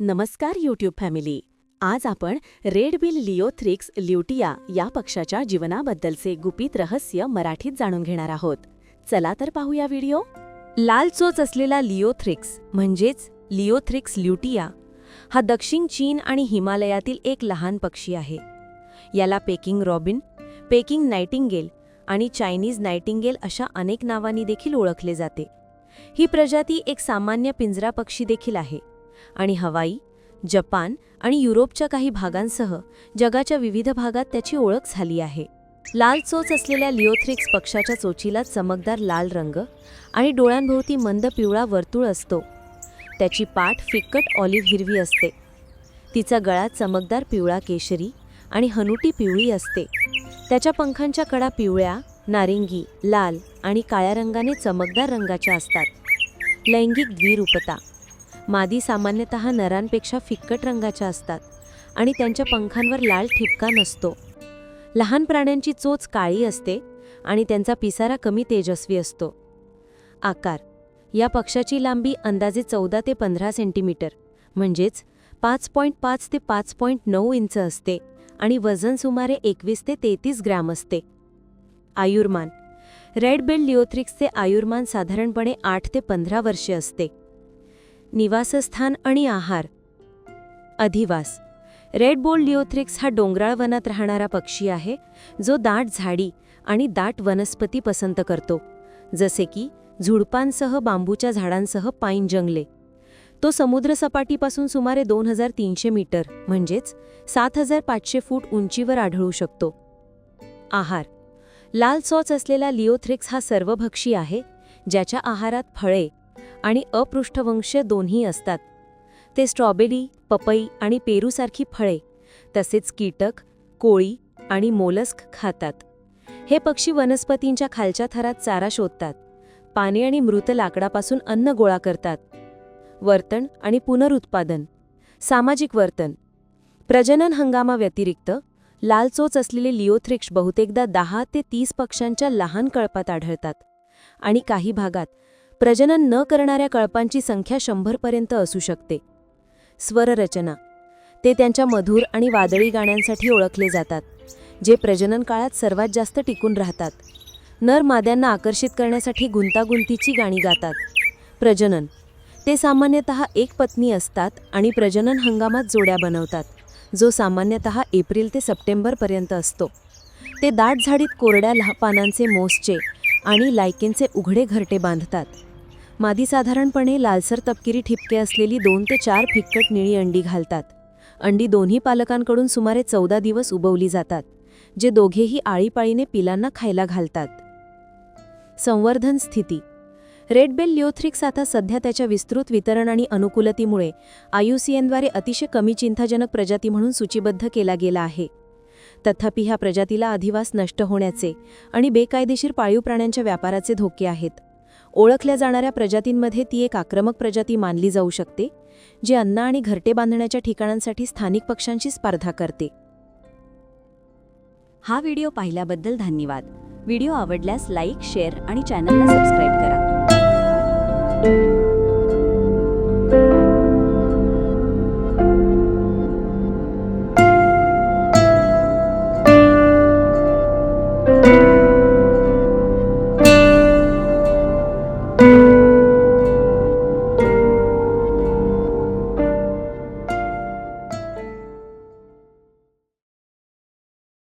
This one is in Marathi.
नमस्कार यूट्यूब फॅमिली आज आपण रेड बिल लिओथ्रिक्स ल्युटिया या पक्षाच्या जीवनाबद्दलचे गुपित रहस्य मराठीत जाणून घेणार आहोत. चला तर पाहूया व्हिडिओ लाल चोच असलेला लिओथ्रिक्स म्हणजेच लिओथ्रिक्स ल्युटिया हा दक्षिण चीन आणि हिमालयातील एक लहान पक्षी आहे. याला पेकिंग रॉबिन पेकिंग नायटिंगेल आणि चायनीज नायटिंगेल अशा अनेक नावांनी देखील ओळखले जाते. ही प्रजाती एक सामान्य पिंजरा पक्षी देखील आहे. आणि हवाई जपान आणि युरोपच्या काही भागांसह जगाच्या विविध भागात त्याची ओळख झाली आहे. लाल चोच असलेल्या लिओथ्रिक्स पक्षाच्या चोचीला चमकदार लाल रंग आणि डोळ्यांभोवती मंद पिवळा वर्तुळ असतो. त्याची पाठ फिक्कट ऑलिव्ह हिरवी असते. तिचा गळा चमकदार पिवळा केशरी आणि हनुटी पिवळी असते. त्याच्या पंखांच्या कडा पिवळ्या नारिंगी लाल आणि काळ्या रंगाने चमकदार रंगाच्या असतात. लैंगिक द्विरूपता मादी सामान्यतः नरांपेक्षा फिक्कट रंगाच्या असतात आणि त्यांच्या पंखांवर लाल ठिपका नसतो. लहान प्राण्यांची चोच काळी असते आणि त्यांचा पिसारा कमी तेजस्वी असतो. आकार. या पक्षाची लांबी अंदाजे चौदा ते पंधरा सेंटीमीटर म्हणजेच पाच पॉईंट पाच ते पाच पॉईंट नऊ इंच असते आणि वजन सुमारे एकवीस ते तेहतीस ग्रॅम असते. आयुर्मान. रेड बेल्ड लिओथ्रिक्सचे आयुर्मान साधारणपणे आठ ते पंधरा वर्षे असते. निवासस्थान आणि आहार. अधिवास. रेड बोल लिओथ्रिक्स हा डोंगराळ वनात राहणारा पक्षी आहे जो दाट झाडी आणि दाट वनस्पती पसंत करतो जसे की झुडपांसह बांबूच्या झाडांसह पाईन जंगले. तो समुद्रसपाटीपासून सुमारे दोन हजार तीनशे मीटर म्हणजेच सात हजार पाचशे फूट उंचीवर आढळू शकतो. आहार. लाल सॉच असलेला लिओथ्रिक्स हा सर्वभक्षी आहे ज्याच्या आहारात फळे आणि अपृष्ठवंश दोन्ही असतात. ते स्ट्रॉबेरी पपई आणि पेरूसारखी फळे तसेच कीटक कोळी आणि मोलस्क खातात. हे पक्षी वनस्पतींच्या खालच्या थरात चारा शोधतात. पाने आणि मृत लाकडापासून अन्न गोळा करतात. वर्तन आणि पुनरुत्पादन. सामाजिक वर्तन. प्रजनन हंगामाव्यतिरिक्त लाल चोच असलेले लिओथ्रिक्ष बहुतेकदा दहा ते तीस पक्ष्यांच्या लहान कळपात आढळतात. आणि काही भागात प्रजनन न करणाऱ्या कळपांची संख्या शंभरपर्यंत असू शकते. स्वररचना. ते त्यांच्या मधुर आणि वादळी गाण्यांसाठी ओळखले जातात जे प्रजनन काळात सर्वात जास्त टिकून राहतात. नर माद्यांना आकर्षित करण्यासाठी गुंतागुंतीची गाणी गातात. प्रजनन. ते सामान्यतः एक पत्नी असतात आणि प्रजनन हंगामात जोड्या बनवतात जो सामान्यतः एप्रिल ते सप्टेंबरपर्यंत असतो. ते दाट झाडीत कोरड्या लहा पानांचे मोसचे आणि लायकेंचे उघडे घरटे बांधतात. मादी साधारणपणे लालसर तपकिरी ठिपके असलेली दोन ते चार फिक्कट निळी अंडी घालतात. अंडी दोन्ही पालकांकडून सुमारे चौदा दिवस उबवली जातात जे दोघेही आळीपाळीने पिलांना खायला घालतात. संवर्धन स्थिती. रेडबेल लिओथ्रिक्स आता सध्या त्याच्या विस्तृत वितरण आणि अनुकूलतेमुळे आयुसीएनद्वारे अतिशय कमी चिंताजनक प्रजाती म्हणून सूचीबद्ध केला गेला आहे. तथापि ह्या प्रजातीला अधिवास नष्ट होण्याचे आणि बेकायदेशीर पाळीव प्राण्यांच्या व्यापाराचे धोके आहेत. ओळखल्या जाणाऱ्या प्रजातींमध्ये ती एक आक्रमक प्रजाती मानली जाऊ शकते जी अन्न आणि घरटे बांधण्याच्या ठिकाणांसाठी स्थानिक पक्षांशी स्पर्धा करते. हा व्हिडिओ पाहिल्याबद्दल धन्यवाद. व्हिडिओ आवडल्यास लाईक शेअर आणि चॅनलला सबस्क्राईब करा.